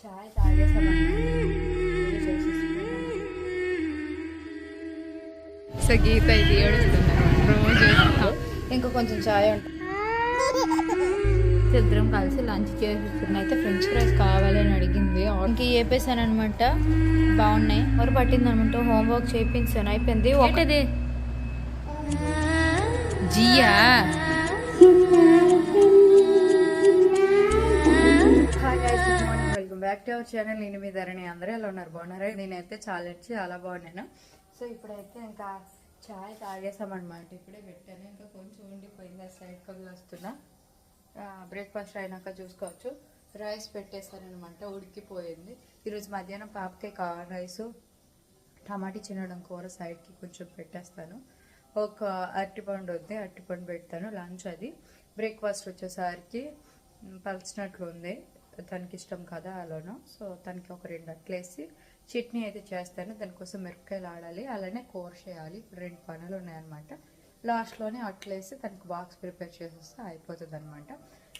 చాయ్ తాగేసామన్నమాట so గీత ఇది ఏడుస్తున్నారు. రోజు ఇంకా కొంచెం చాయ్ ఉంటుంది ఇద్దరం కలిసి లంచ్ చేస్తున్నాం అయితే ఫ్రెంచ్ ఫ్రైస్ కావాలని అడిగింది. ఇంక చెప్పేసాను అనమాట బాగున్నాయి. మరి పట్టింది అనమాట హోంవర్క్ చేయించాను అయిపోయింది. ఒకటిది Jiya. Welcome back to our channel నేను మీ ధరణి. అందరూ ఎలా ఉన్నారు? బాగున్నారా? నేనైతే చాలా ఇచ్చి చాలా బాగున్నాను. సో ఇప్పుడైతే ఇంకా చాయ్ తాగేసామన్నమాట. ఇప్పుడే పెట్టాను. ఇంకా కొంచెం ఉండిపోయింది. ఆ సైడ్ కళ్ళు వస్తున్నా. బ్రేక్ఫాస్ట్ అయినాక చూసుకోవచ్చు. రైస్ పెట్టేశానమాట ఉడికిపోయింది. ఈరోజు మధ్యాహ్నం పాపకే కా రైసు టమాటీ చిన్నడం కూర సైడ్కి కొంచెం పెట్టేస్తాను. ఒక అరటిపండు వద్ది అరటిపండు పెడతాను. లంచ్ అది. బ్రేక్ఫాస్ట్ వచ్చేసరికి మ్, పలిచినట్లు ఉంది. తనకి ఇష్టం కదా అలానో. సో తనకి ఒక రెండు అట్లేసి చట్నీ అయితే చేస్తాను. దానికోసం మిరపకాయలు ఆడాలి. అలానే కూర చేయాలి. ఇప్పుడు రెండు పనులు ఉన్నాయన్నమాట. లాస్ట్లోనే అట్లేసి తనకి బాక్స్ ప్రిపేర్ చేసేస్తే అయిపోతుంది అనమాట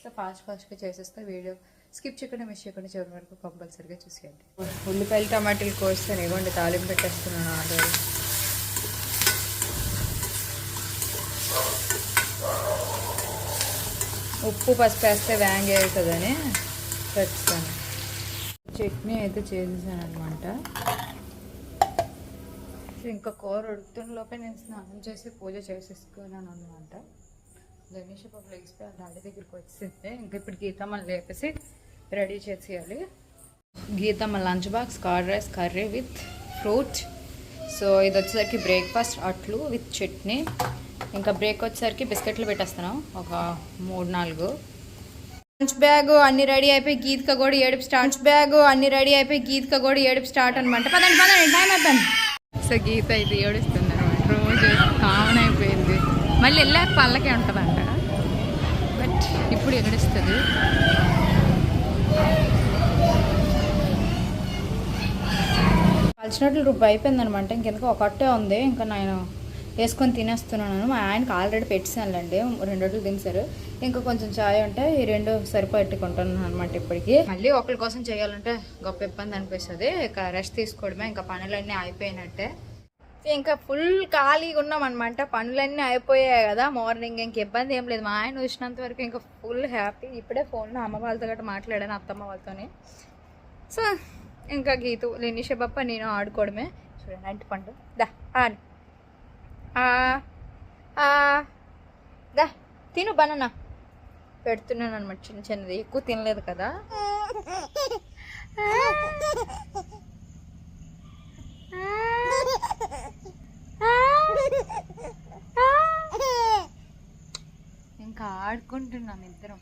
సో ఫాస్ట్ ఫాస్ట్గా చేసేస్తే వీడియో స్కిప్ చేయకుండా మిస్ చేయకుండా చివరి వరకు కంపల్సరీగా చూసేయండి. ఉల్లిపాయలు టమాటాలు కోస్తాను ఇవ్వండి. తాలింపు పెట్టేస్తున్నాను ఆల్రెడీ. ఉప్పు పసుపు వేస్తే వ్యాంగ్ అవుతుందని. పెట్టుతాను చట్నీ అయితే చేసేసాను అనమాట ఇంకా కూర ఉడుకుతున్న లోపే నేను స్నానం చేసి పూజ చేసేసుకున్నాను అనమాట గణేష్ పాప లేచిపోయి ఆ డాడీ దగ్గరికి వచ్చింది ఇంకా ఇప్పుడు గీతమ్మని లేపేసి రెడీ చేసేయాలి. Geethamma lunch box curd rice curry with fruit. So ఇది వచ్చేసరికి బ్రేక్ఫాస్ట్ అట్లు విత్ చట్నీ. ఇంకా బ్రేక్ వచ్చేసరికి బిస్కెట్లు పెట్టేస్తున్నాం. ఒక మూడు నాలుగు. లంచ్ బ్యాగ్ అన్ని రెడీ అయిపోయి గీతక కూడా ఏడుపు స్టార్ట్. బ్యాగ్ అన్ని రెడీ అయిపోయి గీతక కూడా ఏడుపు స్టార్ట్ అనమాట పదండి పదండి టైం అయిపోయింది. సో గీత ఇది ఏడుస్తున్నారు రోజు కామన్ అయిపోయింది. మళ్ళీ వెళ్ళాక పళ్ళకే ఉంటుందంట. బట్ ఇప్పుడు ఏడుస్తుంది. కలిసినట్లు రుబ్బు అయిపోయింది అనమాట ఇంకెందుకు ఒకటే ఉంది. ఇంకా నేను వేసుకొని తినేస్తున్నాను. మా ఆయనకి ఆల్రెడీ పెట్టానులేండి రెండు రోజులు తినేసారు ఇంకా కొంచెం చాయ్ ఉంటే ఈ రెండు సరిపెట్టుకుంటున్నాను అనమాట ఇప్పటికి. మళ్ళీ ఒకరి కోసం చేయాలంటే గొప్ప ఇబ్బంది అనిపిస్తుంది. ఇక రెస్ట్ తీసుకోవడమే ఇంకా పనులన్నీ అయిపోయినట్టే. ఇంకా ఫుల్ ఖాళీగా ఉన్నాం అనమాట పనులన్నీ అయిపోయాయి కదా మార్నింగ్ ఇంక ఇబ్బంది ఏం లేదు. మా ఆయన వచ్చినంత వరకు ఇంకా ఫుల్ హ్యాపీ. ఇప్పుడే ఫోన్లో అమ్మ వాళ్ళతో గట్రా మాట్లాడాను అత్తమ్మ వాళ్ళతోని. సో ఇంకా గీతు లేనిష బప్ప నేను ఆడుకోవడమే. చూడండి అంటి పండు. దా ఆడు. దా తిను బనానా. పెడుతున్నాను అనమాట చిన్న చిన్నది. ఎక్కువ తినలేదు కదా. ఇంకా ఆడుకుంటున్నాం ఇద్దరం.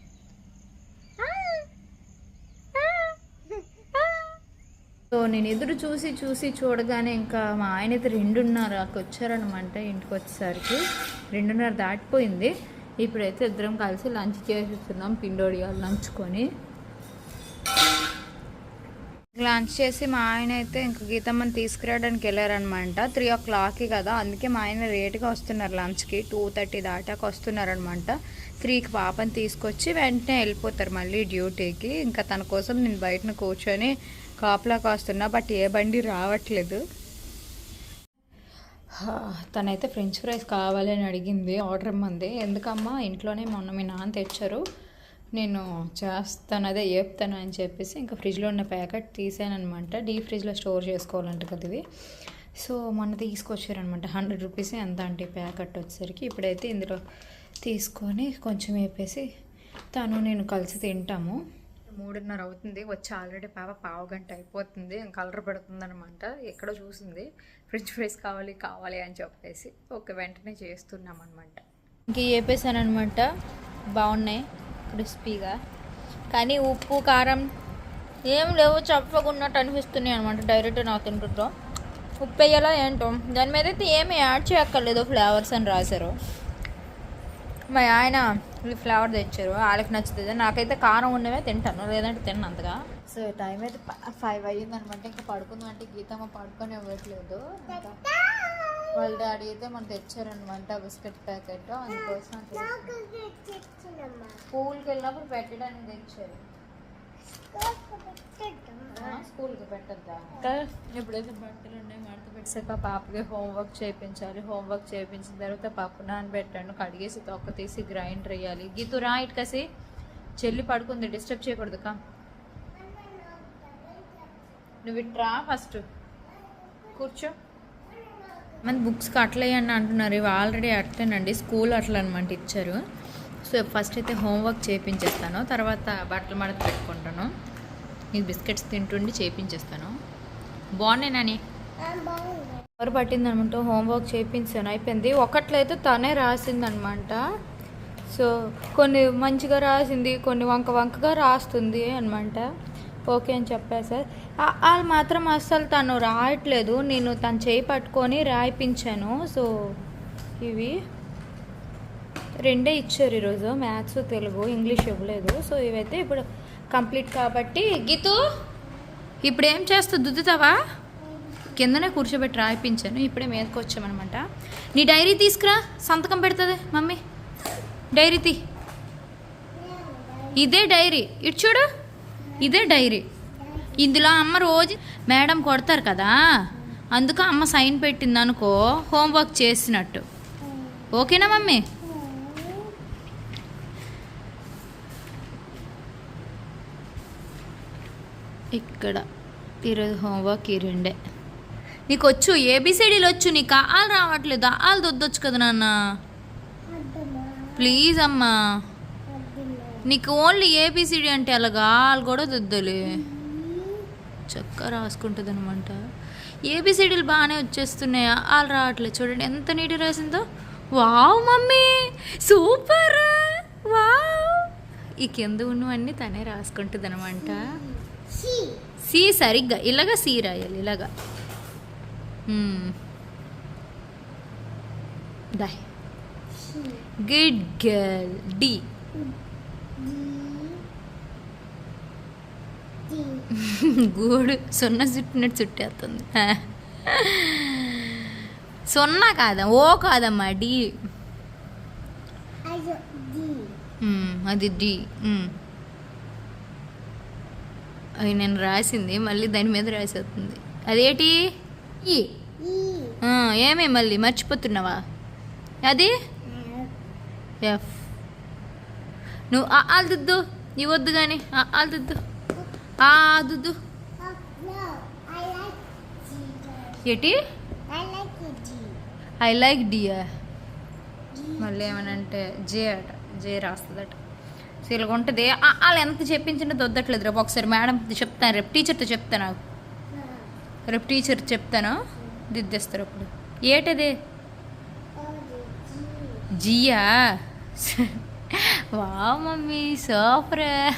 సో నేను ఎదురు చూసి చూసి చూడగానే ఇంకా మా ఆయన అయితే రెండున్నరకు వచ్చారనమాట ఇంటికి వచ్చేసరికి. రెండున్నర దాటిపోయింది. ఇప్పుడైతే ఇద్దరం కలిసి లంచ్ చేసేస్తున్నాం పిండోడియాలు లంచుకొని లంచ్ చేసి మా ఆయన అయితే ఇంక గీతమ్మని తీసుకురావడానికి వెళ్ళారనమాట త్రీ ఓ క్లాక్కి కదా అందుకే మా ఆయన లేట్గా వస్తున్నారు లంచ్కి. టూ థర్టీ దాటాక వస్తున్నారనమాట త్రీకి పాపని తీసుకొచ్చి వెంటనే వెళ్ళిపోతారు మళ్ళీ డ్యూటీకి. ఇంకా తన కోసం నేను బయటను కూర్చొని కాపలా కాస్తున్నా బట్ ఏ బండి రావట్లేదు. తనైతే ఫ్రెంచ్ ఫ్రైస్ కావాలని అడిగింది ఆర్డర్ ఇమ్మంది. ఎందుకమ్మా ఇంట్లోనే మొన్న మీ నాన్న తెచ్చారు నేను చేస్తాను అదే చెప్తాను అని చెప్పేసి ఇంకా ఫ్రిడ్జ్లో ఉన్న ప్యాకెట్ తీసానమాట డీప్ ఫ్రిడ్జ్లో స్టోర్ చేసుకోవాలంట కదా ఇవి సో మొన్న తీసుకొచ్చారనమాట హండ్రెడ్ రూపీస్ ఎంత అంటే ప్యాకెట్ వచ్చేసరికి. ఇప్పుడైతే ఇందులో తీసుకొని కొంచెం వేపేసి తను నేను కలిసి తింటాము. మూడున్నర అవుతుంది. వచ్చి ఆల్రెడీ పాప పావు గంట అయిపోతుంది. కలర్ పడుతుందనమాట ఎక్కడో చూసింది. ఫ్రెంచ్ ఫ్రైస్ కావాలి కావాలి అని చెప్పేసి ఓకే వెంటనే చేస్తున్నాం అనమాట ఇంక చెప్పేసాను అనమాట బాగున్నాయి. క్రిస్పీగా. కానీ ఉప్పు కారం ఏం లేవు. చప్పకున్నట్టు అనిపిస్తున్నాయి అనమాట డైరెక్ట్ నాకు తింటుంటో ఉప్పు వేయాలా ఏంటో. దాని మీద అయితే ఏమి యాడ్ చేయక్కర్లేదు. ఫ్లేవర్స్ అని రాశారు. మా ఆయన ఫ్లేవర్ తెచ్చారు వాళ్ళకి నచ్చుతుంది. నాకైతే కారం ఉన్నవే తింటాను లేదంటే తిన్నాను అంతగా. సో టైం అయితే ఫైవ్ అయ్యింది అనమాట ఇంకా పడుకుందాం అంటే గీతమ్మ పడుకొని ఇవ్వట్లేదు. ఇంకా వాళ్ళ డాడీ అయితే మనం తెచ్చారనమాట బిస్కెట్ ప్యాకెట్. అందుకోసం స్కూల్కి వెళ్ళినప్పుడు పెట్టడానికి తెచ్చారు. పెట్టద్దా? ఎప్పుడైతే బట్టలు ఉన్నాయి మడత పెట్టాక పాపకి హోంవర్క్ చేయించాలి. హోంవర్క్ చేయించిన తర్వాత పప్పు నానబెట్టాను కడిగేసి తొక్క తీసి గ్రైండర్ వేయాలి. గీతు రా ఇటు కసి చెల్లి పడుకుంది. డిస్టర్బ్ చేయకూడదు. కా. నువ్వు ఇట్రా ఫస్ట్. కూర్చో. మన బుక్స్కి అట్లా అంటున్నారు. ఇవి ఆల్రెడీ అట్లేనండి. స్కూల్ అట్లా అనమాట ఇచ్చారు. సో ఫస్ట్ అయితే హోంవర్క్ చేయించేస్తాను తర్వాత బట్టలు మడత పెట్టుకుంటాను. ఈ బిస్కెట్స్ తింటుండి చేయించేస్తాను బాగున్నాయి నాని ఎవరు పట్టిందనమాట? హోంవర్క్ చేయించాను అయిపోయింది. ఒకట్లయితే తనే రాసిందనమాట. సో కొన్ని మంచిగా రాసింది కొన్ని వంక వంకగా రాస్తుంది అనమాట. ఓకే అని చెప్పా సార్. వాళ్ళు మాత్రం అస్సలు తను రాయట్లేదు. నేను తను చేయి పట్టుకొని రాయిపించాను సో ఇవి. రెండే ఇచ్చారు ఈరోజు మ్యాథ్స్ తెలుగు ఇంగ్లీష్ ఇవ్వలేదు. సో ఇవైతే ఇప్పుడు కంప్లీట్ కాబట్టి గీతు ఇప్పుడు ఏం చేస్తావు? దుద్దుతావా? కిందనే కూర్చోబెట్టి రాయిపించాను ఇప్పుడే మీదకి వచ్చామనమాట నీ డైరీ తీసుకురా సంతకం పెడుతుంది మమ్మీ. డైరీ తీ. ఇదే డైరీ. ఇటు చూడు ఇదే డైరీ. ఇందులో అమ్మ రోజు మేడం కొడతారు కదా అందుకు అమ్మ సైన్ పెట్టింది అనుకో హోంవర్క్ చేసినట్టు. ఓకేనా మమ్మీ? ఇక్కడ. ఈరోజు హోంవర్క్ ఈ రెండే నీకు వచ్చు ఏబిసిడీలు వచ్చు నీకు. ఆలు రావట్లేదు. ఆలు దొద్దొచ్చు కదా నాన్న. ప్లీజ్ అమ్మా. నీకు ఓన్లీ ఏబిసిడి అంటే అలాగా? ఆలు కూడా దొద్దలే. చక్కగా రాసుకుంటుంది అనమాట ఏబిసిడీలు బాగానే వచ్చేస్తున్నాయి? ఆలు రావట్లేదు. చూడండి ఎంత నీట్గా రాసిందో. Wow mummy! సూపర్! వావ్! ఈ కింద ఉన్నవన్నీ తనే రాసుకుంటుంది అనమాట సి సరిగ్గా ఇలాగా సి రాయాలి ఇలాగా. దా. గుడ్ గర్ల్ డి గూడు సున్న చుట్టినట్టు చుట్టేస్తుంది. సున్నా కాదా ఓ కాదమ్మా డి మ్మ్, అది డి మ్మ్. అవి నేను రాసింది మళ్ళీ దాని మీద రాసేస్తుంది. అదేటి? ఈ. ఏమే మళ్ళీ? మర్చిపోతున్నావా? అది? ఎఫ్. నువ్వు ఆలు దుద్దు. ఇవ్వద్దు కానీ ఆ ఆలు దుద్దు. ఆ దుద్దు. ఏటి? ఐ లైక్ డియా మళ్ళీ ఏమనంటే జే అట జే రాస్తుందట. ఇలాగ ఉంటుంది. వాళ్ళు ఎంత చెప్పించినా దొద్దట్లేదు రేపు ఒకసారి మేడం చెప్తాను రేపు టీచర్తో చెప్తాను నాకు. రేపు టీచర్ చెప్తాను దిద్దేస్తారు అప్పుడు. ఏటది? జియా? వా మమ్మీ సూపర్.